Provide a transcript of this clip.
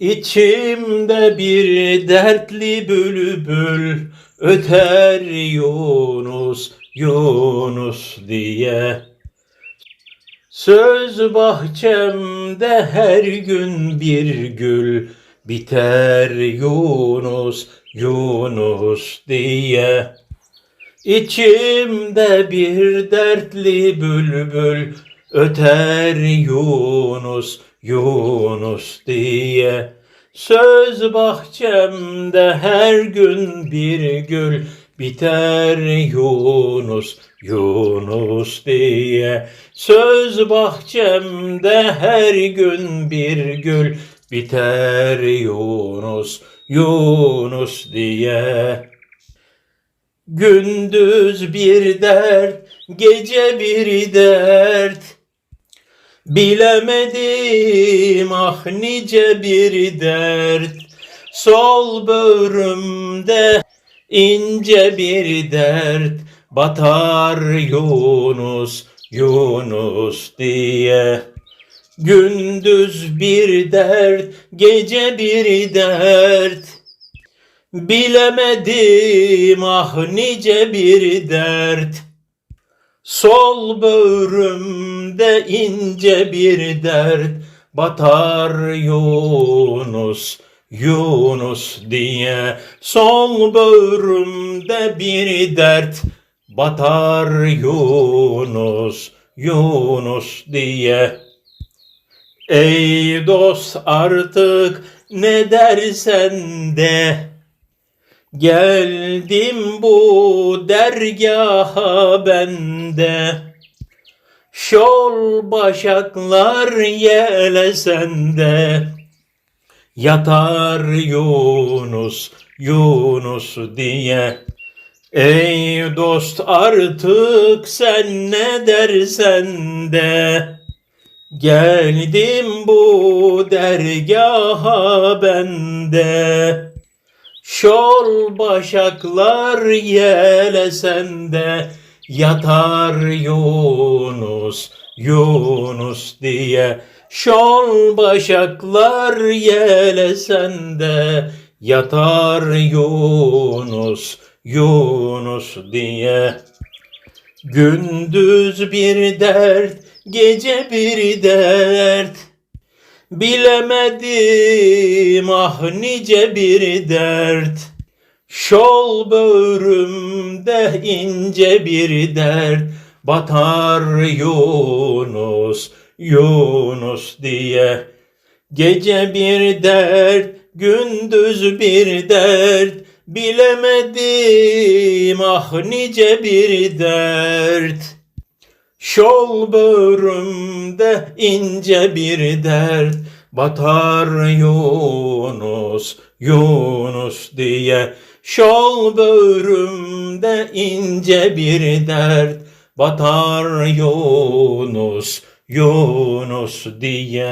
İçimde bir dertli bülbül öter Yunus, Yunus diye. Söz bahçemde her gün bir gül biter Yunus, Yunus diye. İçimde bir dertli bülbül öter Yunus, Yunus diye. Söz bahçemde her gün bir gül biter Yunus, Yunus diye. Söz bahçemde her gün bir gül biter Yunus, Yunus diye. Gündüz bir dert, gece bir dert. Bilemedim ah nice bir dert. Sol böğrümde ince bir dert. Batar Yunus, Yunus diye. Gündüz bir dert, gece bir dert. Bilemedim ah nice bir dert. Sol böğrümde ince bir dert. Batar Yunus, Yunus diye. Sol böğrümde bir dert. Batar Yunus, Yunus diye. Ey dost artık ne dersen de Geldim bu dergaha bende. Şol başaklar yelesende Yatar Yunus, Yunus diye. Ey dost artık sen ne dersen de. Geldim bu dergaha bende Şol başaklar yelesende Yatar Yunus, Yunus diye Şol başaklar yelesende Yatar Yunus, Yunus diye Gündüz bir dert, gece bir dert. Bilemedim ah nice bir dert. Şol böğrümde ince bir dert. Batar Yunus, Yunus diye. Gece bir dert, gündüz bir dert. Bilemedim ah nice bir dert. Şol böğrümde ince bir dert. Batar Yunus, Yunus diye. Şol böğrümde ince bir dert. Batar Yunus, Yunus diye.